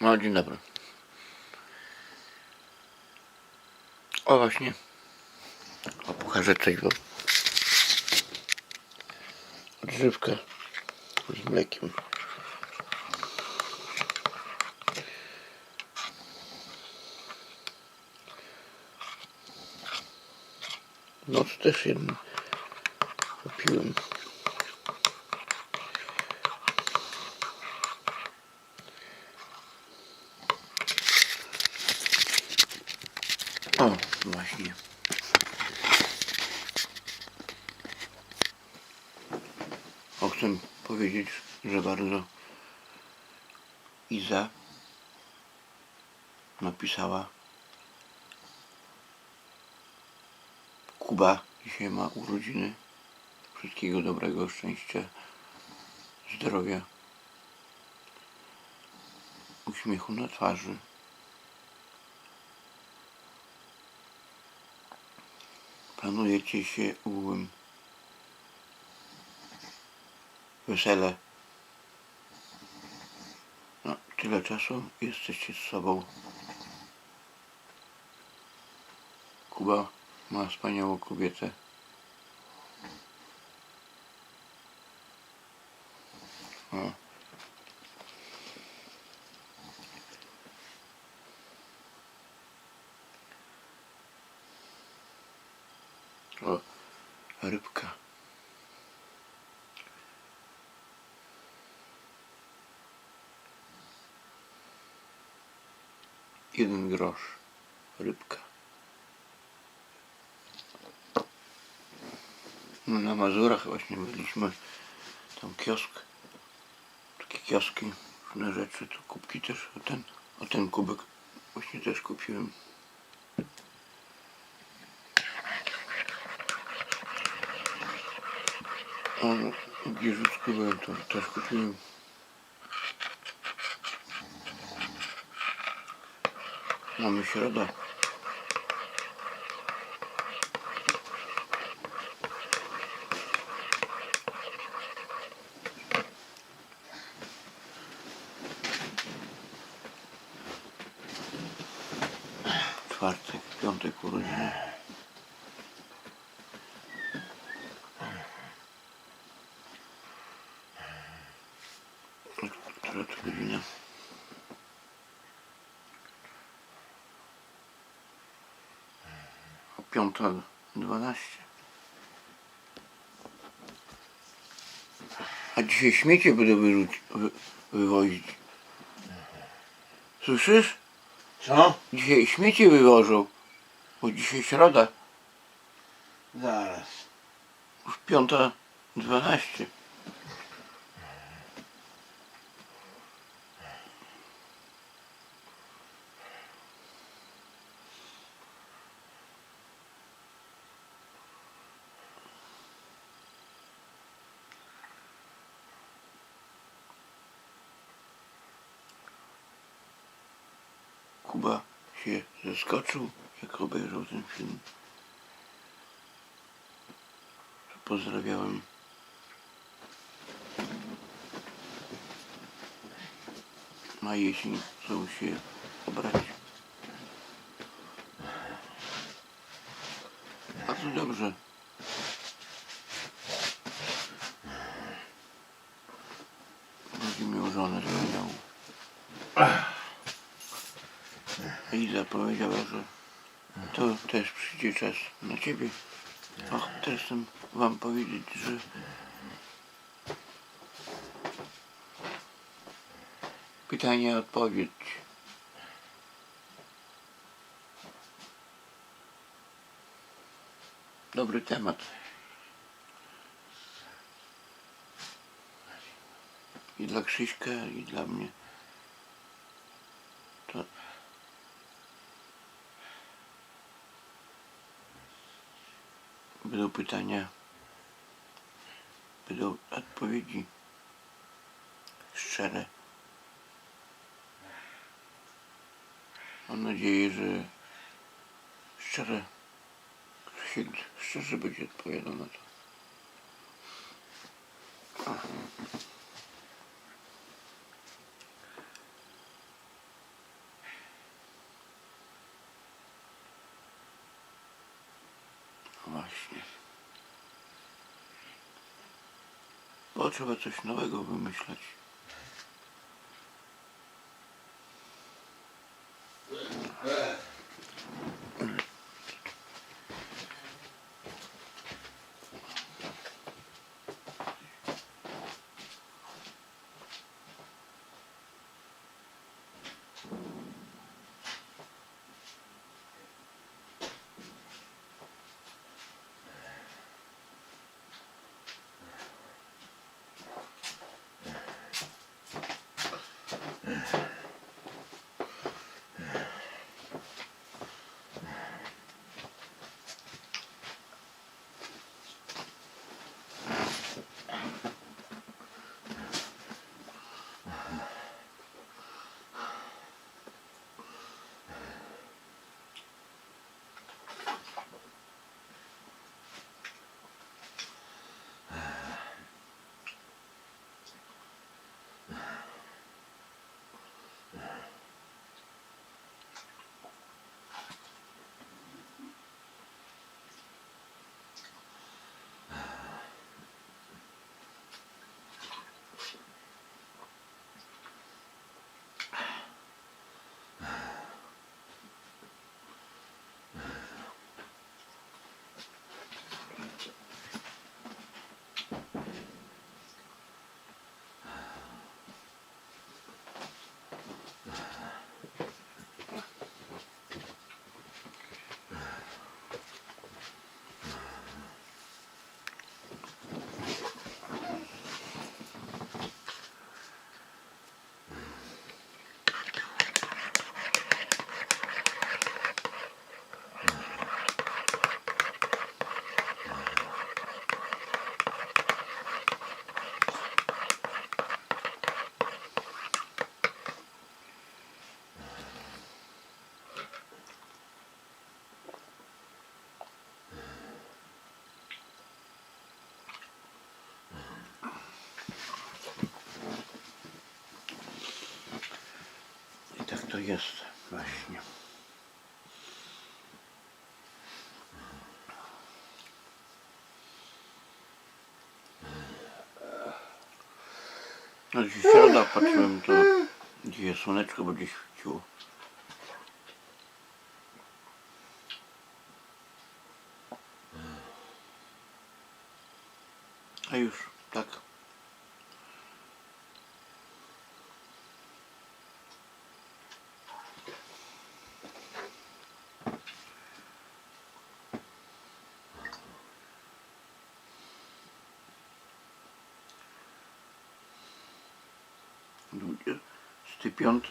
No, dzień dobry. O, właśnie. O, pokażę coś, bo... Odżywkę z mlekiem. No, to też jedno kupiłem. O, właśnie. O, chcę powiedzieć, że bardzo Iza napisała Kuba dzisiaj ma urodziny. Wszystkiego dobrego, szczęścia, zdrowia, uśmiechu na twarzy. Planujecie się ugłym wesele. No, tyle czasu jesteście z sobą. Kuba ma wspaniałą kobietę. O. O, rybka. Jeden grosz. Rybka. No, na Mazurach właśnie byliśmy. Tam kiosk. Takie kioski, różne rzeczy. Tu kubki też. O ten, o ten kubek właśnie też kupiłem. O, w Giżycku byłem, to też kupiłem. Ama şurada. Farklı yöntek vurucu. Dzisiaj śmiecie będę wyrzuć, wy, wywozić. Słyszysz? Co? Dzisiaj śmieci wywożą. Bo dzisiaj środa. Zaraz. Już piąta dwanaście. Kuba się zaskoczył, jak obejrzał ten film. Pozdrawiałem. Na jesień chcą się obrać. Bardzo dobrze. Będzie miał żonę wspaniałą. Iza powiedziała, że to też przyjdzie czas na ciebie. Ach, też chcę wam powiedzieć, że pytanie odpowiedź. Dobry temat. I dla Krzyśka, i dla mnie. Pytania, będą odpowiedzi szczere. Mam nadzieję, że szczere, szczerze będzie odpowiadał na to. Właśnie. Trzeba coś nowego wymyślać. To jest właśnie. No dziś środa patrzyłem to gdzie słoneczko będzie świeciło. A już tak. Dwudziesty piąty.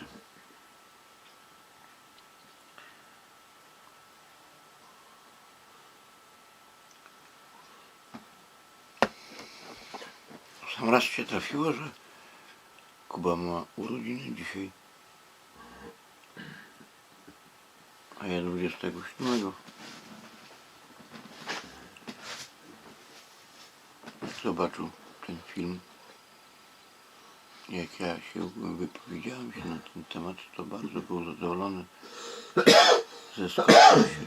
Sam raz się trafiło, że Kuba ma urodziny dzisiaj. A ja 27. Zobaczył ten film. Jak ja się wypowiedziałem się na ten temat, to bardzo był zadowolony. Zeskoczył się.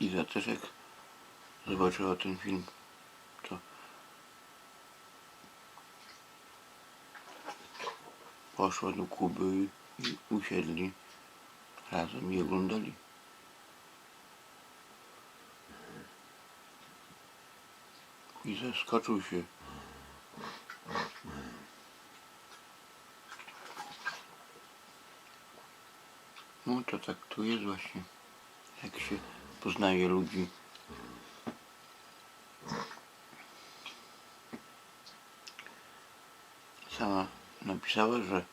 Iza też jak zobaczyła ten film, to poszła do Kuby i usiedli razem i oglądali. I zaskoczył się. No to tak tu jest właśnie, jak się poznaje ludzi. Sama napisała, że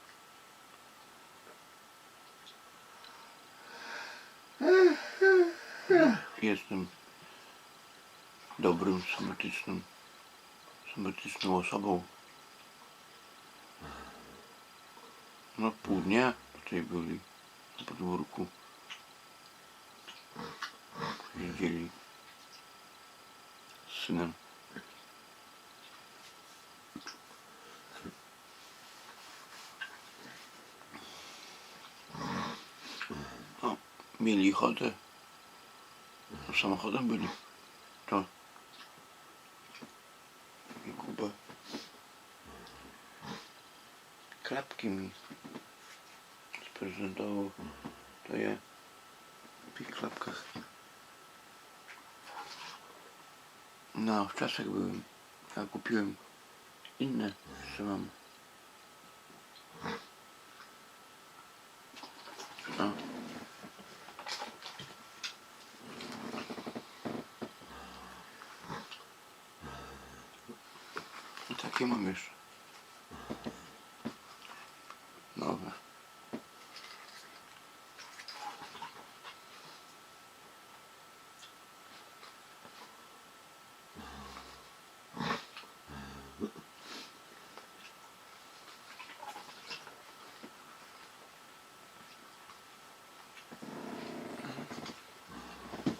jestem dobrym, sympatycznym, sympatyczną osobą. No pół dnia tutaj byli na podwórku. Siedzieli z synem. mieli ochotę, samochodem byli, to i Kuba klapki mi sprezentował, to ja w tych klapkach na wczasach byłem, a kupiłem inne, że mam no. I takie mam jeszcze. Nowe.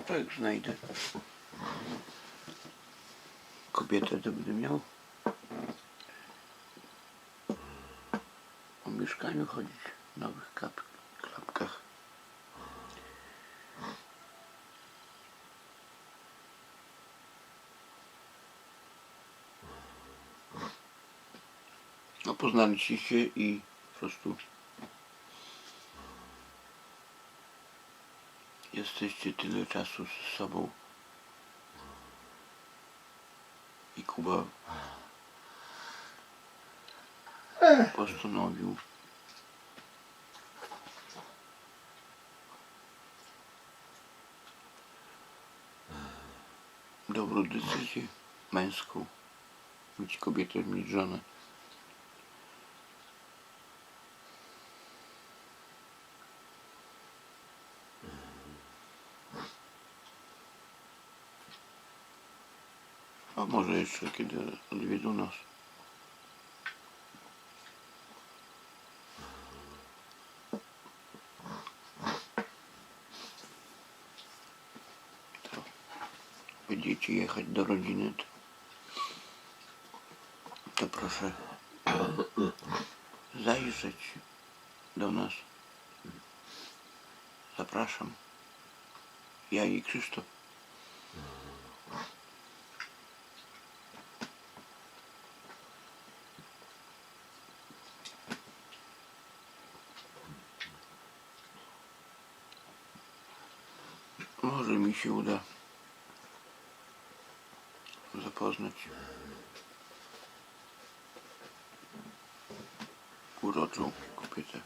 To jak znajdę kobietę, to będę miał po mieszkaniu chodzić w nowych kap- klapkach. No poznaliście się i po prostu jesteście tyle czasu z sobą i Kuba postanowił dobrą decyzję męską mieć kobietę, mieć żonę. A może jeszcze kiedy odwiedzą nas. To będziecie jechać do rodziny, to, to proszę zajrzeć do nas. Zapraszam. Ja i Krzysztof. Może mi się uda zapoznać uroczą kobietę.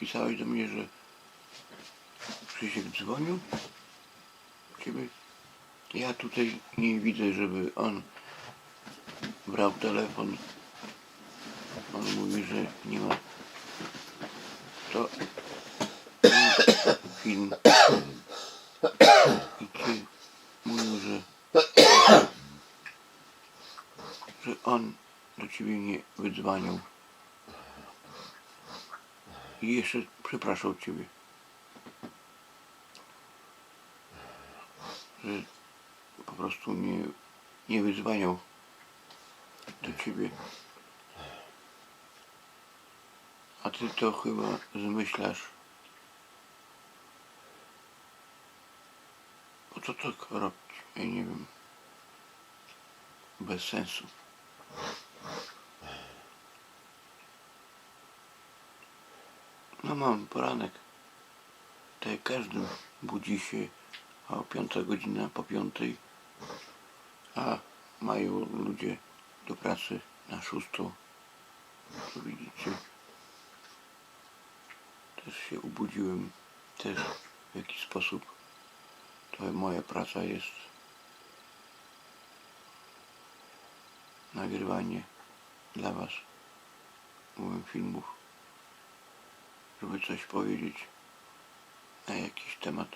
Pisałeś do mnie, że Krzysiek dzwonił ciebie. Ja tutaj nie widzę, żeby on brał telefon. On mówi, że nie ma. To film. I ci mówił, że że on do ciebie nie wydzwaniał. I jeszcze przepraszał ciebie. Że po prostu nie, nie wyzwaniał do ciebie. A ty to chyba zmyślasz. Po co tak robić? Ja nie wiem. Bez sensu. No mam poranek. Tak każdy budzi się o piąta godzina po piątej, a mają ludzie do pracy na szóstą. To widzicie. Też się ubudziłem, też w jakiś sposób. To moja praca jest nagrywanie dla Was moich filmów, żeby coś powiedzieć na jakiś temat.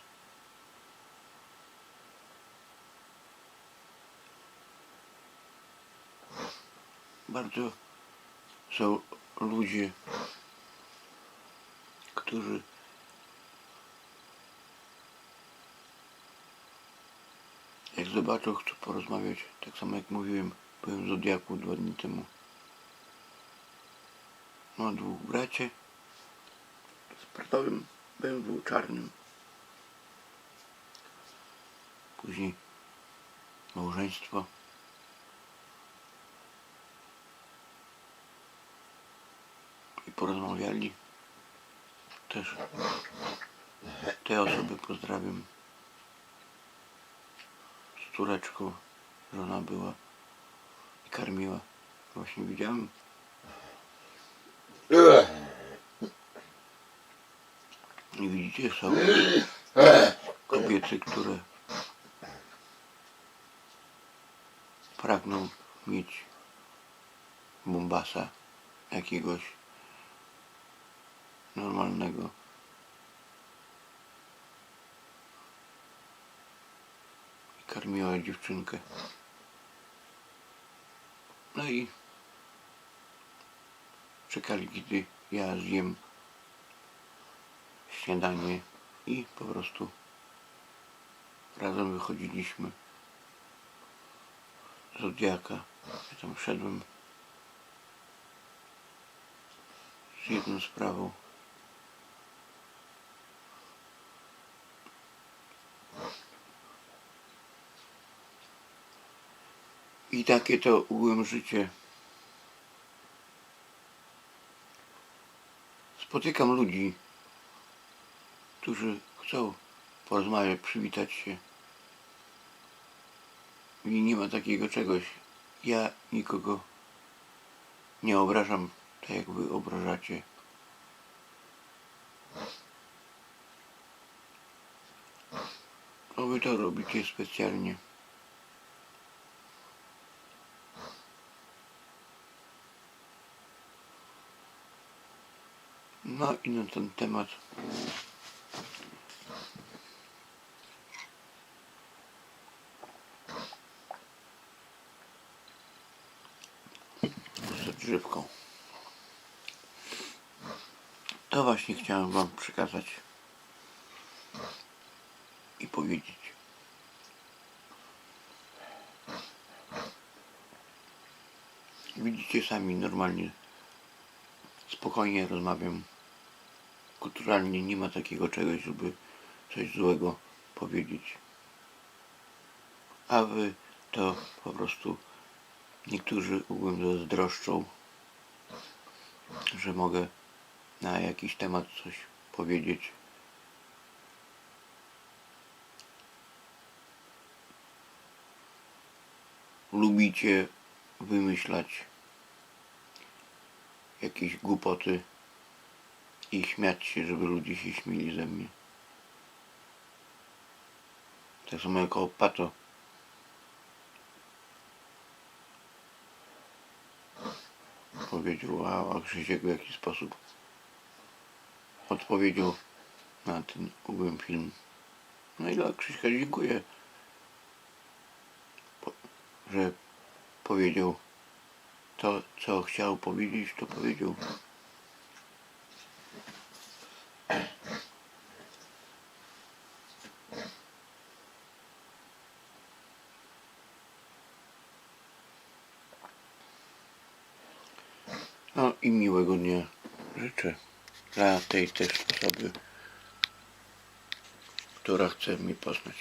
Bardzo są ludzie, którzy jak zobaczą, chcą porozmawiać, tak samo jak mówiłem, byłem Zodiaku dwa dni temu. Ma dwóch bracie, sportowym BMW czarnym. Później małżeństwo. I porozmawiali. Też te osoby pozdrawiam. Z córeczką żona była i karmiła. Właśnie widziałem. I widzicie, są kobiety, które pragną mieć bombasa jakiegoś normalnego. I karmiła dziewczynkę. No i czekali, kiedy ja zjem śniadanie i po prostu razem wychodziliśmy z Zodiaka. Ja tam szedłem z jedną sprawą. I takie to ugłem życie. Spotykam ludzi, którzy chcą porozmawiać, przywitać się. I nie ma takiego czegoś. Ja nikogo nie obrażam tak jak wy obrażacie. No wy to robicie specjalnie. No i na ten temat odżywką. To właśnie chciałem Wam przekazać i powiedzieć. Widzicie sami normalnie, spokojnie rozmawiam. Kulturalnie nie ma takiego czegoś, żeby coś złego powiedzieć. A wy to po prostu niektórzy ogólnie zazdroszczą, że mogę na jakiś temat coś powiedzieć. Lubicie wymyślać jakieś głupoty i śmiać się, żeby ludzie się śmieli ze mnie. Tak samo jak Opato. Powiedział, a, a Krzysiek w jaki sposób odpowiedział na ten ugłem film. No i dla Krzyśka dziękuję, po, że powiedział to, co chciał powiedzieć, to powiedział. No i miłego dnia życzę dla tej też osoby, która chce mnie poznać.